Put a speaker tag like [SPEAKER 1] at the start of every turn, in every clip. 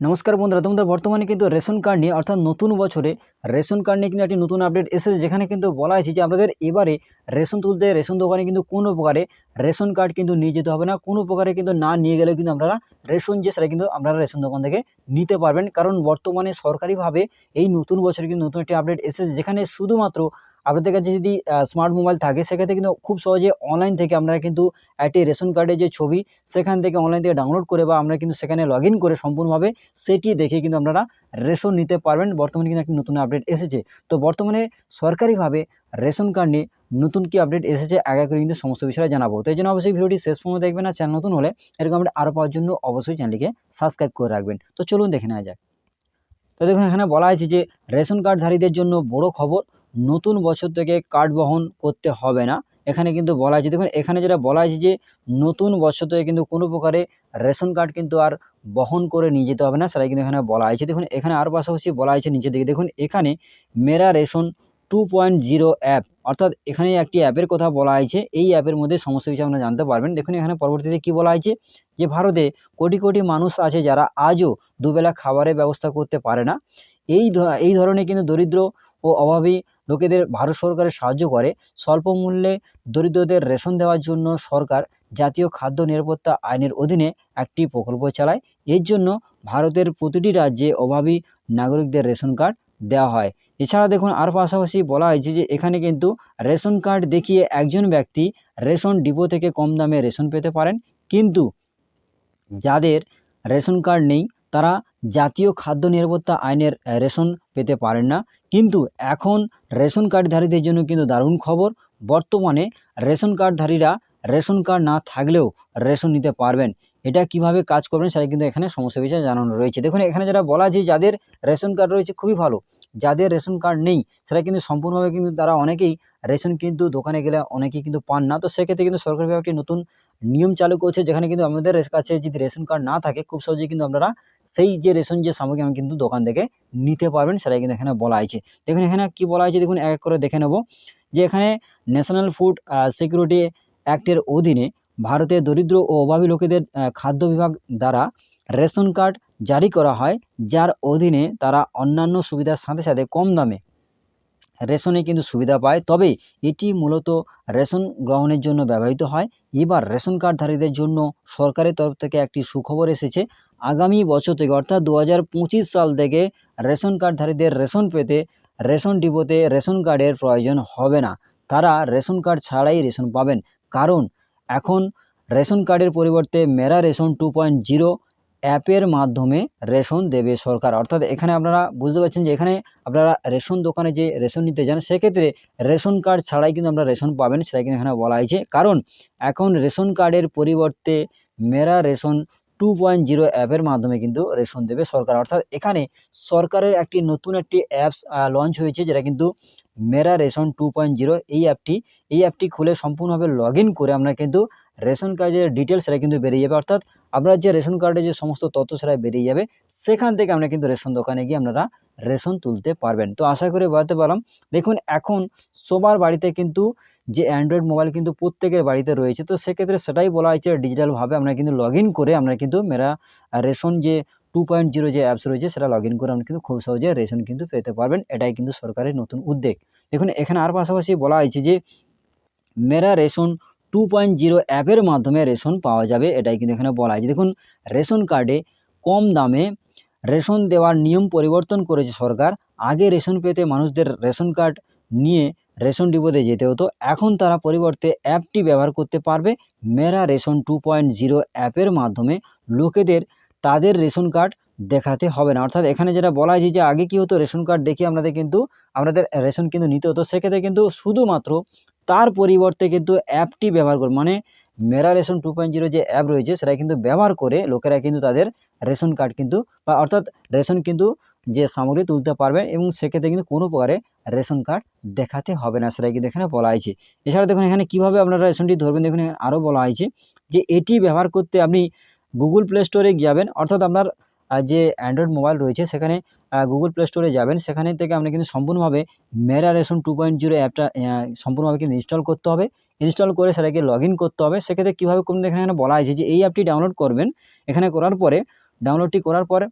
[SPEAKER 1] নমস্কার বন্ধুরা, তোমাদের বর্তমানে কিন্তু রেশন কার্ড নিয়ে, অর্থাৎ নতুন বছরে রেশন কার্ড নিয়ে কিন্তু একটি নতুন আপডেট এসেছে, যেখানে কিন্তু বলা হয়েছে যে আপনাদের এবারে রেশন তুলতে, রেশন দোকানে কিন্তু কোনো প্রকারে রেশন কার্ড কিন্তু নিয়ে যেতে হবে না, কোনো প্রকারে কিন্তু না নিয়ে গেলেও কিন্তু আপনারা রেশন যে, সেটা কিন্তু আপনারা রেশন দোকান থেকে নিতে পারবেন। কারণ বর্তমানে সরকারিভাবে এই নতুন বছরে কিন্তু নতুন একটি আপডেট এসেছে, যেখানে শুধুমাত্র আপনাদের কাছে যদি স্মার্ট মোবাইল থাকে, সেক্ষেত্রে কিন্তু খুব সহজে অনলাইন থেকে আপনারা কিন্তু একটি রেশন কার্ডের যে ছবি, সেখান থেকে অনলাইন থেকে ডাউনলোড করে বা আমরা কিন্তু সেখানে লগ করে সম্পূর্ণভাবে সেটি দেখে কিন্তু আপনারা রেশন নিতে পারবেন। বর্তমানে কিন্তু একটি নতুন আপডেট এসেছে। তো বর্তমানে সরকারিভাবে রেশন কার্ড নিয়ে নতুন কি আপডেট এসেছে এক করে কিন্তু সমস্ত বিষয়ে জানাব। তো এই জন্য অবশ্যই ভিডিওটি শেষ পর্যন্ত দেখবেন আর চ্যানেল নতুন হলে এরকম আপডেট আরও পাওয়ার জন্য অবশ্যই চ্যানেলটিকে সাবস্ক্রাইব করে রাখবেন। তো চলুন দেখে নেওয়া যাক। তো দেখুন, এখানে বলা হয়েছে যে রেশন কার্ডধারীদের জন্য বড় খবর। নতুন বছর থেকে কার্ড বহন করতে হবে না। এখানে কিন্তু বলা হয়েছে দেখুন, এখানে যেটা বলা হয়েছে যে নতুন বছর থেকে কিন্তু কোনো প্রকারে রেশন কার্ড কিন্তু আর বহন করে নিয়ে যেতে হবে না, সেটাই কিন্তু এখানে বলা হয়েছে দেখুন, এখানে আর পাশাপাশি বলা হয়েছে নিচের দিকে, দেখুন, এখানে Mera ration two point zero app, অর্থাৎ এখানে একটি অ্যাপের কথা বলা হয়েছে এই অ্যাপের মধ্যে সমস্ত কিছু আপনারা জানতে পারবেন। দেখুন, এখানে পরবর্তীতে কি বলা হয়েছে যে ভারতে কোটি কোটি মানুষ আছে যারা আজও দুবেলা খাবারের ব্যবস্থা করতে পারে না। এই এই ধরনের কিন্তু দরিদ্র ও অভাবী লোকেদের ভারত সরকারের সাহায্য করে স্বল্প মূল্যে দরিদ্রদের রেশন দেওয়ার জন্য সরকার জাতীয় খাদ্য নিরাপত্তা আইনের অধীনে একটি প্রকল্প চালায়। এর জন্য ভারতের প্রতিটি রাজ্যে অভাবী নাগরিকদের রেশন কার্ড দেওয়া হয়। এছাড়া দেখুন আর পাশাপাশি বলা হয়েছে যে এখানে কিন্তু রেশন কার্ড দেখিয়ে একজন ব্যক্তি রেশন ডিপো থেকে কম দামে রেশন পেতে পারেন। কিন্তু যাদের রেশন কার্ড নেই, তারা জাতীয় খাদ্য নিরাপত্তা আইনের রেশন পেতে পারেন না। কিন্তু এখন রেশন কার্ডধারীদের জন্য কিন্তু দারুণ খবর। বর্তমানে রেশন কার্ডধারীরা রেশন কার্ড না থাকলেও রেশন নিতে পারবেন। এটা কীভাবে কাজ করবেন সেটা কিন্তু এখানে সমস্যা বিষয়ে জানানো রয়েছে। দেখুন, এখানে যারা বলা যে যাদের রেশন কার্ড রয়েছে খুবই ভালো। যাদের রেশন কার্ড নেই সেটা কিন্তু সম্পূর্ণভাবে কিন্তু তারা অনেকেই রেশন কিন্তু দোকানে গেলে অনেকেই কিন্তু পান না। তো সেক্ষেত্রে কিন্তু সরকারিভাবে একটি নতুন নিয়ম চালু করছে, যেখানে কিন্তু আমাদের কাছে যদি রেশন কার্ড না থাকে, খুব সহজেই কিন্তু আপনারা সেই যে রেশন, যে সামগ্রী আমি কিন্তু দোকান থেকে নিতে পারবেন, সেটাই কিন্তু এখানে বলা হয়েছে। দেখুন, এখানে কি বলা হয়েছে? দেখুন, এক এক করে দেখে নেব। যে এখানে ন্যাশনাল ফুড সিকিউরিটি অ্যাক্টের অধীনে ভারতের দরিদ্র ও অভাবী লোকেদের খাদ্য বিভাগ দ্বারা রেশন কার্ড জারি করা হয়, যার অধীনে তারা অন্যান্য সুবিধার সাথে সাথে কম দামে রেশনে কিন্তু সুবিধা পায়। তবে এটি মূলত রেশন গ্রহণের জন্য ব্যবহৃত হয়। এবার রেশন কার্ডধারীদের জন্য সরকারের তরফ থেকে একটি সুখবর এসেছে। আগামী বছর থেকে, অর্থাৎ দু হাজার পঁচিশ সাল থেকে রেশন কার্ডধারীদের রেশন পেতে, রেশন ডিপোতে রেশন কার্ডের প্রয়োজন হবে না। তারা রেশন কার্ড ছাড়াই রেশন পাবেন। কারণ এখন রেশন কার্ডের পরিবর্তে Mera ration two point zero অ্যাপের মাধ্যমে রেশন দেবে সরকার। অর্থাৎ এখানে আপনারা বুঝতে পারছেন যে এখানে আপনারা রেশন দোকানে যে রেশন নিতে যান, সেক্ষেত্রে রেশন কার্ড ছাড়াই কিন্তু আপনারা রেশন পাবেন সেটা কিন্তু এখানে বলা হয়েছে। কারণ এখন রেশন কার্ডের পরিবর্তে Mera ration two point zero অ্যাপের মাধ্যমে কিন্তু রেশন দেবে সরকার। অর্থাৎ এখানে সরকারের একটি নতুন একটি অ্যাপস লঞ্চ হয়েছে যেটা কিন্তু Mera ration two point zero এই অ্যাপটি এই অ্যাপটি খুলে সম্পূর্ণভাবে লগ করে আমরা কিন্তু রেশন কার্ডের ডিটেলস সেটা কিন্তু বেরিয়ে যাবে। অর্থাৎ আপনার যে রেশন কার্ডে যে সমস্ত তথ্য সেটা বেরিয়ে যাবে, সেখান থেকে আমরা কিন্তু রেশন দোকানে গিয়ে আপনারা রেশন তুলতে পারবেন। তো আশা করে বলতে পারলাম, দেখুন এখন সবার বাড়িতে কিন্তু যে অ্যান্ড্রয়েড মোবাইল কিন্তু প্রত্যেকের বাড়িতে রয়েছে, তো সেক্ষেত্রে সেটাই বলা হয়েছে ডিজিটালভাবে আমরা কিন্তু লগ করে আমরা কিন্তু মেরা রেশন যে টু পয়েন্ট জিরো যে অ্যাপস রয়েছে, সেটা লগ ইন করে আমরা কিন্তু খুব সহজে রেশন কিন্তু পেতে পারবেন। এটাই কিন্তু সরকারের নতুন উদ্যোগ। দেখুন, এখানে আর পাশাপাশি বলা হয়েছে যে, Mera ration two point zero অ্যাপের মাধ্যমে রেশন পাওয়া যাবে, এটাই কিন্তু এখানে বলা হয়েছে। দেখুন, রেশন কার্ডে কম দামে রেশন দেওয়ার নিয়ম পরিবর্তন করেছে সরকার। আগে রেশন পেতে মানুষদের রেশন কার্ড নিয়ে রেশন ডিপোতে যেতে হতো। এখন তারা পরিবর্তে অ্যাপটি ব্যবহার করতে পারবে। Mera ration two point zero অ্যাপের মাধ্যমে। লোকেদের তাদের রেশন কার্ড দেখাতে হবে না। অর্থাৎ এখানে যেটা বলা হয়েছে যে আগে কী হতো, রেশন কার্ড দেখিয়ে আপনাদের কিন্তু আপনাদের রেশন কিন্তু নিতে হতো। সেক্ষেত্রে কিন্তু শুধুমাত্র তার পরিবর্তে কিন্তু অ্যাপটি ব্যবহার করে মানে Mera ration two point zero যে অ্যাপ রয়েছে, সেটা কিন্তু ব্যবহার করে লোকেরা কিন্তু তাদের রেশন কার্ড কিন্তু, বা অর্থাৎ রেশন কিন্তু যে সামগ্রী তুলতে পারবেন এবং সেক্ষেত্রে কিন্তু কোনো প্রকারে রেশন কার্ড দেখাতে হবে না সেটাই কিন্তু এখানে বলা হয়েছে। এছাড়া দেখুন, এখানে কীভাবে আপনারা রেশনটি ধরবেন, দেখুন আরও বলা হয়েছে যে এটি ব্যবহার করতে আপনি গুগল প্লে স্টোরে যাবেন, অর্থাৎ আপনার যে অ্যান্ড্রয়েড মোবাইল রয়েছে সেখানে গুগল প্লে স্টোরে যাবেন। সেখানে থেকে আপনি কিন্তু সম্পূর্ণভাবে Mera ration two point zero অ্যাপটা সম্পূর্ণভাবে কিন্তু ইনস্টল করতে হবে। ইনস্টল করে সেটাকে লগ ইন করতে হবে। সেক্ষেত্রে কীভাবে করবেন এখানে বলা হয়েছে যে এই অ্যাপটি ডাউনলোড করবেন। এখানে করার পরে ডাউনলোডটি করার পরে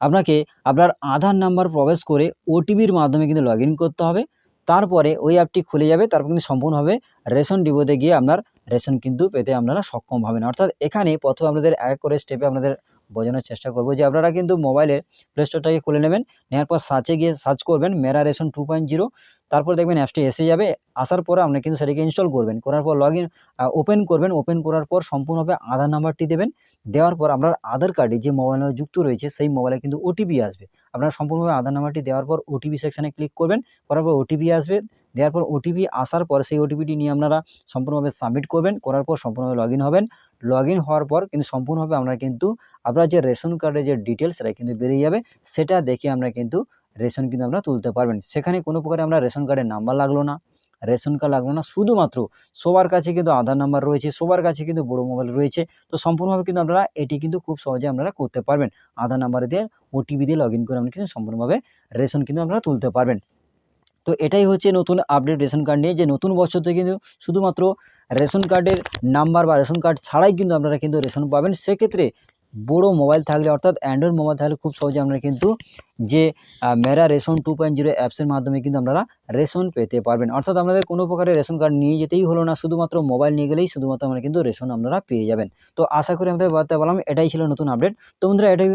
[SPEAKER 1] আপনাকে আপনার আধার নাম্বার প্রবেশ করে ওটিপির মাধ্যমে কিন্তু লগ করতে হবে। তারপরে ওই অ্যাপটি খুলে যাবে, তারপর কিন্তু সম্পূর্ণভাবে রেশন ডিপোতে গিয়ে আপনার রেশন কিন্তু পেতে আপনারা সক্ষম হবেন। অর্থাৎ এখানে প্রথমে আপনাদের এক করে স্টেপে আপনাদের বোঝানোর চেষ্টা করব যে আপনারা কিন্তু মোবাইলে প্লে স্টোরটাকে খুলে নেবেন নেওয়ার পর সার্চে গিয়ে সার্চ করবেন Mera ration two point zero তারপর দেখবেন অ্যাপসটি এসে যাবে। আসার পরে আপনি কিন্তু সেটাকে ইনস্টল করবেন। করার পর লগ ওপেন করবেন। ওপেন করার পর সম্পূর্ণভাবে আধার নাম্বারটি দেবেন। দেওয়ার পর আপনার আধার কার্ডে যে মোবাইল যুক্ত রয়েছে, সেই মোবাইলে কিন্তু ওটিপি আসবে। আপনার সম্পূর্ণভাবে আধার নাম্বারটি দেওয়ার পর ওটিপি সেকশানে ক্লিক করবেন। করার পর ওটিপি আসবে। দেওয়ার পর ওটিপি আসার পর সেই ওটিপিটি নিয়ে আপনারা সম্পূর্ণভাবে সাবমিট করবেন। করার পর সম্পূর্ণভাবে লগ ইন হবেন। লগ হওয়ার পর কিন্তু সম্পূর্ণভাবে আপনারা কিন্তু আপনার যে রেশন কার্ডের যে ডিটেলস সেটা কিন্তু বেরিয়ে যাবে। সেটা দেখে আমরা কিন্তু রেশন কিন্তু আপনারা তুলতে পারবেন। সেখানে কোনো প্রকারে আমরা রেশন কার্ডের নাম্বার লাগল না, রেশন কার্ড লাগল না। শুধুমাত্র সবার কাছে কিন্তু আধার নাম্বার রয়েছে, সবার কাছে কিন্তু বড়ো মোবাইল রয়েছে। তো সম্পূর্ণভাবে কিন্তু আপনারা এটি কিন্তু খুব সহজে আপনারা করতে পারবেন। আধার নাম্বার দিয়ে ওটিপি দিয়ে লগ ইন করে আপনি কিন্তু সম্পূর্ণভাবে রেশন কিন্তু আপনারা তুলতে পারবেন। তো এটাই হচ্ছে নতুন আপডেট রেশন কার্ড নিয়ে। যে নতুন বছর থেকে কিন্তু শুধুমাত্র রেশন কার্ডের নাম্বার বা রেশন কার্ড ছাড়াই কিন্তু আপনারা কিন্তু রেশন পাবেন। সেক্ষেত্রে বড়ো মোবাইল থাকলে, অর্থাৎ অ্যান্ড্রয়েড মোবাইল থাকলে খুব সহজে আপনারা কিন্তু যে Mera ration two point zero অ্যাপসের মাধ্যমে কিন্তু আপনারা রেশন পেতে পারবেন। অর্থাৎ আপনাদের কোনো প্রকারের রেশন কার্ড নিয়ে যেতেই হলো না, শুধুমাত্র মোবাইল নিয়ে গেলেই শুধুমাত্র আমরা কিন্তু রেশন আপনারা পেয়ে যাবেন। তো আশা করি আমাদের বার্তা বললাম এটাই ছিল নতুন আপডেট তো বন্ধুরা, এটাই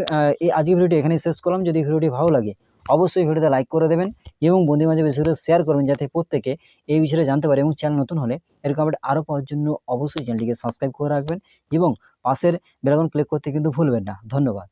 [SPEAKER 1] এই আজকে ভিডিওটি এখানেই শেষ করলাম। যদি ভিডিওটি ভালো লাগে অবশ্যই ভিডিওতে লাইক করে দেবেন এবং বন্ধুদের মাঝে বেশি করে শেয়ার করবেন যাতে প্রত্যেকে এই বিষয়ে জানতে পারে এবং চ্যানেল নতুন হলে এরকম আপডেট আরও পাওয়ার জন্য অবশ্যই চ্যানেলটিকে সাবস্ক্রাইব করে রাখবেন এবং পাশের বেলাকন ক্লিক করতে কিন্তু ভুলবেন না। ধন্যবাদ।